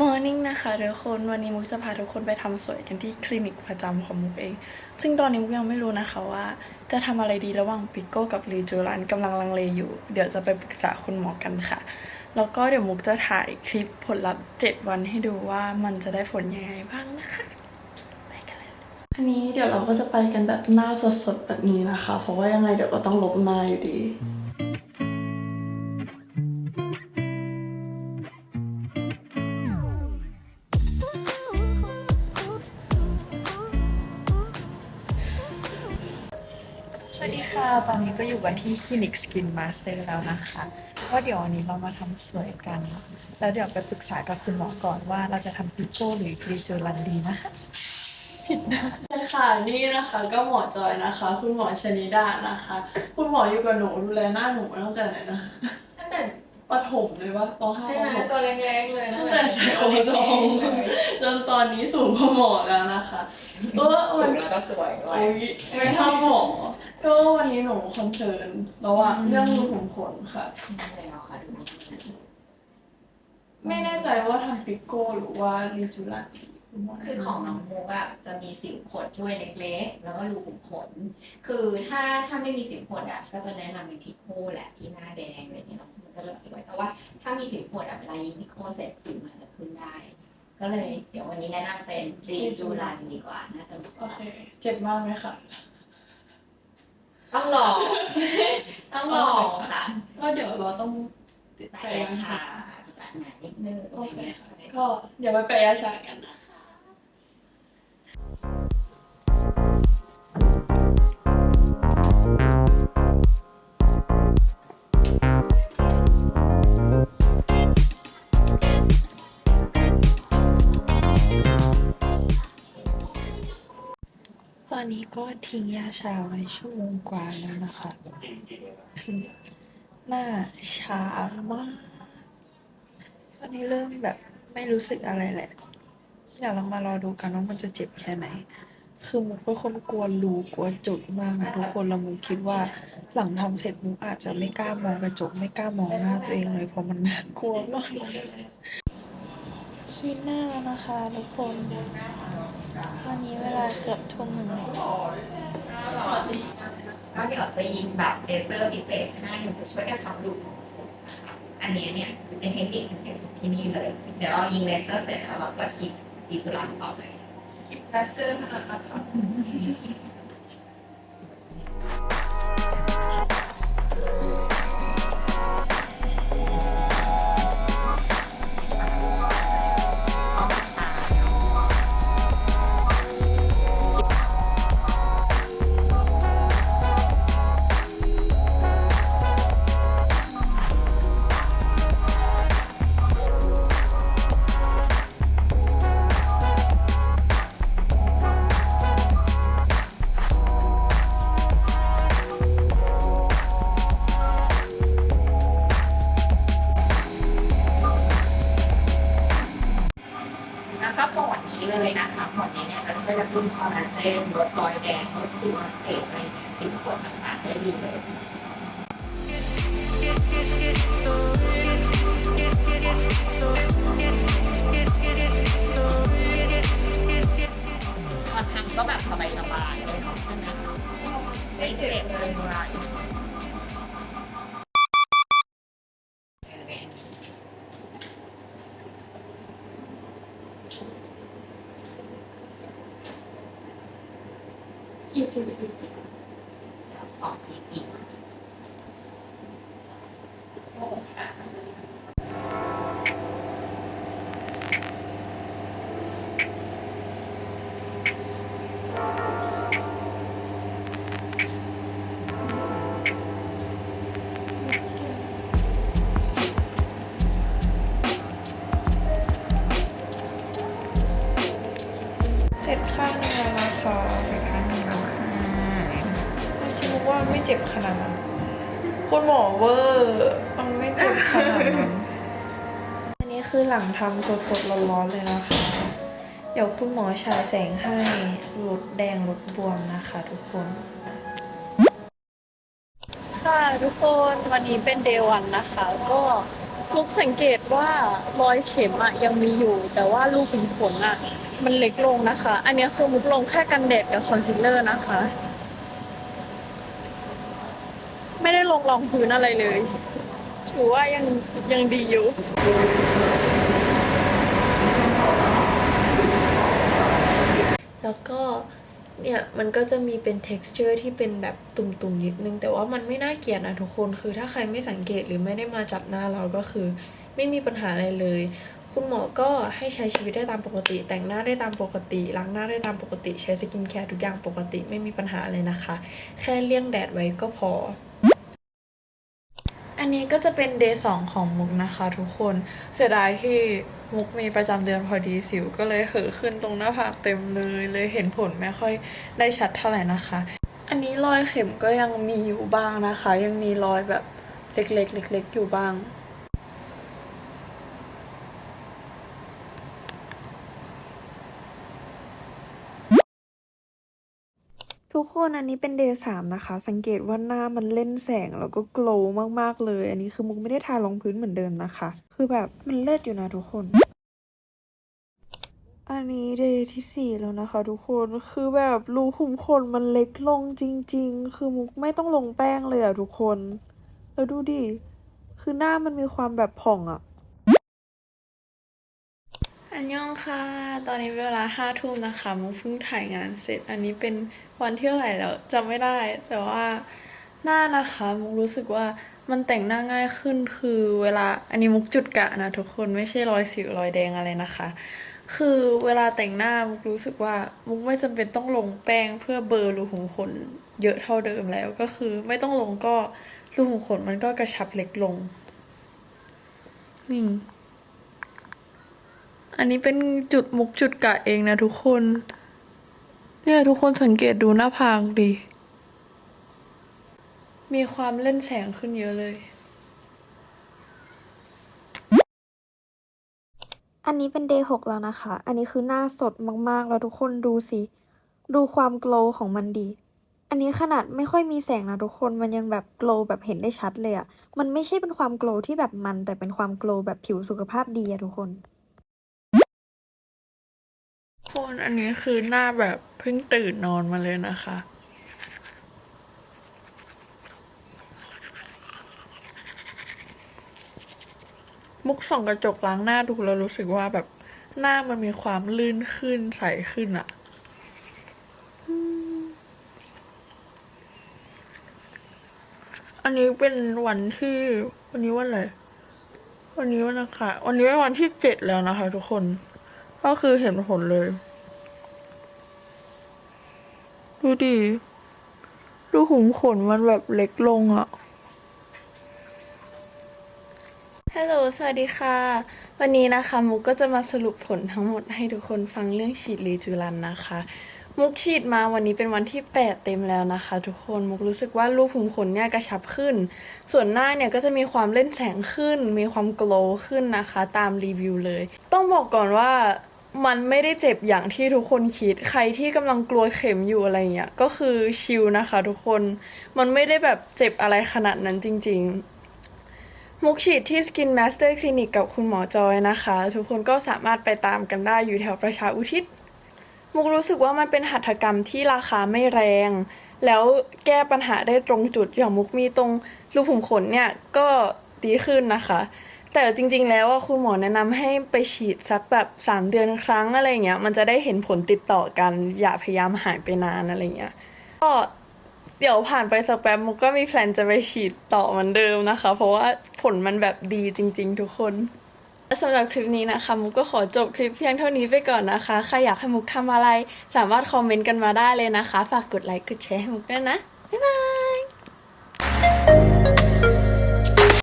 Morning นะคะทุกคนวันนี้มุกจะพาทุกคนไปทำสวยกันที่คลินิกประจำของมุกเอง ซึ่งตอนนี้มุกยังไม่รู้นะคะว่า จะทำอะไรดีระหว่างปิโก้กับรีจูรันกำลังลังเลอยู่ เดี๋ยวจะไปปรึกษาคุณหมอกันค่ะ แล้วก็เดี๋ยวมุกจะถ่ายคลิปผลลัพธ์ 7 วันให้ดูว่ามันจะได้ผลยังไงบ้างนะคะไปกันเลยอันนี้เดี๋ยวเราก็จะไปกันแบบหน้าสดๆแบบนี้นะคะ เพราะว่ายังไงเดี๋ยวก็ต้องลบหน้าอยู่ดี สวัสดีค่ะ ตอนนี้ก็อยู่กันที่คลินิก Skin Master แล้วนะคะว่าเดี๋ยววันนี้เรามาทำสวยกัน แล้วเดี๋ยวไปปรึกษากับคุณหมอก่อนว่าเราจะทำพิโก้หรือกรีจูรันดีนะคะผิดนะค่ะนี่นะคะก็หมอจอยนะคะ คุณหมอชนิดานะคะ คุณหมออยู่กับหนูดูแลหน้าหนูมาตั้งแต่ไหนนะตั้งแต่ปฐมเลยว่าปห้าใช่ไหมปหกตัวเล็กๆเลยตั้งแต่ใส่โครโมโซมจนตอนนี้สูงกว่าหมอแล้วนะคะเออสูวันงแล้วก็สวยด้วยโอ้ยไม่เท่าหมอ ก็วันนี้หนูคอนเซิร์นแล้วอะเรื่องรูขุมขนค่ะเลยเอาค่ะดูนี่ไม่แน่ใจว่าทำปิโก้หรือว่ารีจูรันคุณหมคือของน้องมุกอะจะมีสิวขนด้วยเล็กๆ แล้วก็รูขุมขน คือถ้าถ้าไม่มีสิวขนอะก็จะแนะนำเป็นพิโคแหละที่หน้าแดงอะไรเงี้ยเนาะมันก็จะสวยแต่ว่าถ้ามีสิวขนอะเวลายิงพิโคเสร็จสิวมันจะขึ้นได้ ก็เลยเดี๋ยววันนี้แนะนำเป็นรีจูรันดีกว่าน่าจะโอเค เจ็บมากไหมคะ ต้องลองต้องลองค่ะก็เดี๋ยวเราต้องแต่ไปยายาชาชาอาจจะแบบหนานิดนึงอะไรเงี้ยจะได้ก็เดี๋ยวไปแปะยาชากันนะ นนี้ก็ทิ้งยาชาไว้ชั่วโมงกว่าแล้วนะคะ หน้าชามากตอนนี้เริ่มแบบไม่รู้สึกอะไรแหละเดี๋ยวเรามารอดูกันว่ามันจะเจ็บแค่ไหน คือมุกเป็นคนกลัวรูกลัวจุดมากนะทุกคนแล้วมุกคิดว่าหลังทำเสร็จมุกอาจจะไม่กล้ามองกระจกไม่กล้ามองหน้าตัวเองเลยเพราะมันน่ากลัวมากคีดหน้านะคะทุกคน นนี้เวลาเกือบทุ่มหนึ่งแล้วก็เดี๋ยวจะยิงแบบเลเซอร์พิเศษให้มันจะช่วยกระชับรูขุมขนนะคะอันนี้เนี่ยเป็นเทคนิคพิเศษของที่นี่เลย เดี๋ยวเรายิงเลเซอร์เสร็จแล้วเราก็ฉีดดีทูรันต่อเลยสกิปพลาสเตอร์นะคะ นี้เลยนะคะปอดนี้เนี่ยก็ช่วยกระตุ้นคอลลาเจนลดรอยแดงลดสิวอักเสบอะไรเงี้ยสิวขนต่างๆได้ดีเลยตอนทำก็แบบสบายๆ สองสี่สี่โซ่ค่ ไม่เจ็บขนาดนั้นคุณหมอเวอร์มันไม่เจ็บขนาดนั้นอันนี้คือหลังทำสดๆร้อนๆเลยนะคะ เดี๋ยวคุณหมอฉายแสงให้ลดแดงลดบวมนะคะทุกคน ค่ะทุกคนวันนี้เป็นเดย์วันนะคะ ก็มุกสังเกตว่ารอยเข็มอะยังมีอยู่ แต่ว่ารูขุมขนอะมันเล็กลงนะคะ อันเนี้ยคือมุกลงแค่กันแดดกับคอนซีลเลอร์นะคะ ไม่ได้ลงรองพื้นอะไรเลย ถือว่ายังยังดีอยู่ แล้วก็เนี่ยมันก็จะมีเป็น texture ที่เป็นแบบตุ่มๆนิดนึง แต่ว่ามันไม่น่าเกลียดนะทุกคน คือถ้าใครไม่สังเกตหรือไม่ได้มาจับหน้าเราก็คือ ไม่มีปัญหาอะไรเลย คุณหมอก็ให้ใช้ชีวิตได้ตามปกติ แต่งหน้าได้ตามปกติ ล้างหน้าได้ตามปกติ ใช้สกินแคร์ทุกอย่างปกติไม่มีปัญหาเลยนะคะ แค่เลี่ยงแดดไว้ก็พอ นนี้ก็จะเป็นเดย์สองของมุกนะคะทุกคนเสียดายที่มุกมีประจำเดือนพอดีสิวก็เลยเหอขึ้นตรงหน้าผากเต็มเลยเลยเห็นผลไม่ค่อยได้ชัดเท่าไหร่นะคะ อันนี้รอยเข็มก็ยังมีอยู่บ้างนะคะ ยังมีรอยแบบเล็กๆเล็กๆอยู่บ้าง ทุกคนอันนี้เป็นเดย์สามนะคะ สังเกตว่าหน้ามันเล่นแสงแล้วก็โกลว์มากๆเลย อันนี้คือมุกไม่ได้ทารองพื้นเหมือนเดิมนะคะ คือแบบมันเลิศอยู่นะทุกคน อันนี้เดย์ที่สี่แล้วนะคะ ทุกคนคือแบบรูขุมขนมันเล็กลงจริง ๆ คือมุกไม่ต้องลงแป้งเลยอะทุกคน แล้วดูดิคือหน้ามันมีความแบบผ่องอะ อันยองค่ะ ตอนนี้เวลาห้าทุ่มนะคะมุกเพิ่งถ่ายงานเสร็จ อันนี้เป็นวันเที่เท่าไหร่แล้วจำไม่ได้ แต่ว่าหน้านะคะมุกรู้สึกว่ามันแต่งหน้าง่ายขึ้นคือเวลาอันนี้มุกจุดกะนะทุกคนไม่ใช่รอยสิวรอยแดงอะไรนะคะ คือเวลาแต่งหน้ามุกรู้สึกว่ามุกไม่จำเป็นต้องลงแป้งเพื่อเบลอรูขุมขนเยอะเท่าเดิมแล้วก็คือไม่ต้องลงก็รูขุมขนมันก็กระชับเล็กลงนี่ อันนี้เป็นจุดมุกจุดกะเองนะทุกคน เนี่ยทุกคนสังเกตดูหน้าผากดิ มีความเล่นแสงขึ้นเยอะเลย อันนี้เป็น day 6แล้วนะคะ อันนี้คือหน้าสดมากๆ แล้วทุกคนดูสิ ดูความโกลว์ของมันดี อันนี้ขนาดไม่ค่อยมีแสงนะทุกคน มันยังแบบโกลว์แบบเห็นได้ชัดเลยอะมันไม่ใช่เป็นความโกลว์ที่แบบมัน แต่เป็นความโกลว์แบบผิวสุขภาพดีอะทุกคน คนอันนี้คือหน้าแบบเพิ่งตื่นนอนมาเลยนะคะ มุกส่องกระจกล้างหน้าดูแล้วรู้สึกว่าแบบหน้ามันมีความลื่นขึ้นใสขึ้นอะอันนี้เป็นวันที่ วันนี้วันอะไร วันนี้วันอังคารวันนี้เป็นวันที่เจ็ดแล้วนะคะทุกคน ก็คือเห็นผลเลย ดูดิ ดูหุมขนมันแบบเล็กลงอะฮัลโหล สวัสดีค่ะ วันนี้นะคะ มุกก็จะมาสรุปผลทั้งหมดให้ทุกคนฟังเรื่องฉีดรีจูรันนะคะ มุกฉีดมาวันนี้เป็นวันที่ 8 เต็มแล้วนะคะ ทุกคน มุกรู้สึกว่ารูขุมขนเนี่ยกระชับขึ้น ส่วนหน้าเนี่ยก็จะมีความเล่นแสงขึ้น มีความโกลว์ขึ้นนะคะ ตามรีวิวเลย ต้องบอกก่อนว่า มันไม่ได้เจ็บอย่างที่ทุกคนคิด ใครที่กำลังกลัวเข็มอยู่อะไรเงี้ย ก็คือชิลนะคะ ทุกคน มันไม่ได้แบบเจ็บอะไรขนาดนั้นจริง ๆ มุกฉีดที่ Skin Master Clinic กับคุณหมอจอยนะคะ ทุกคนก็สามารถไปตามกันได้อยู่แถวประชาอุทิศ มุกรู้สึกว่ามันเป็นหัตถกรรมที่ราคาไม่แรง แล้วแก้ปัญหาได้ตรงจุดอย่างมุกมีตรงรูขุมขนเนี่ยก็ดีขึ้นนะคะ แต่จริงๆ แล้วอะคุณหมอแนะนำให้ไปฉีดสักแบบ 3 เดือนครั้งอะไรเงี้ยมันจะได้เห็นผลติดต่อกัน อย่าพยายามหายไปนานอะไรเงี้ยก็เดี๋ยวผ่านไปสักแป๊บมุกก็มีแพลนจะไปฉีดต่อเหมือนเดิมนะคะ เพราะว่าผลมันแบบดีจริง ๆ ทุกคนสำหรับคลิปนี้นะคะมุกก็ขอจบคลิปเพียงเท่านี้ไปก่อนนะคะ ใครอยากให้มุกทำอะไร สามารถคอมเมนต์กันมาได้เลยนะคะ ฝากกดไลค์กดแชร์ให้มุกด้วยนะ บ๊ายบาย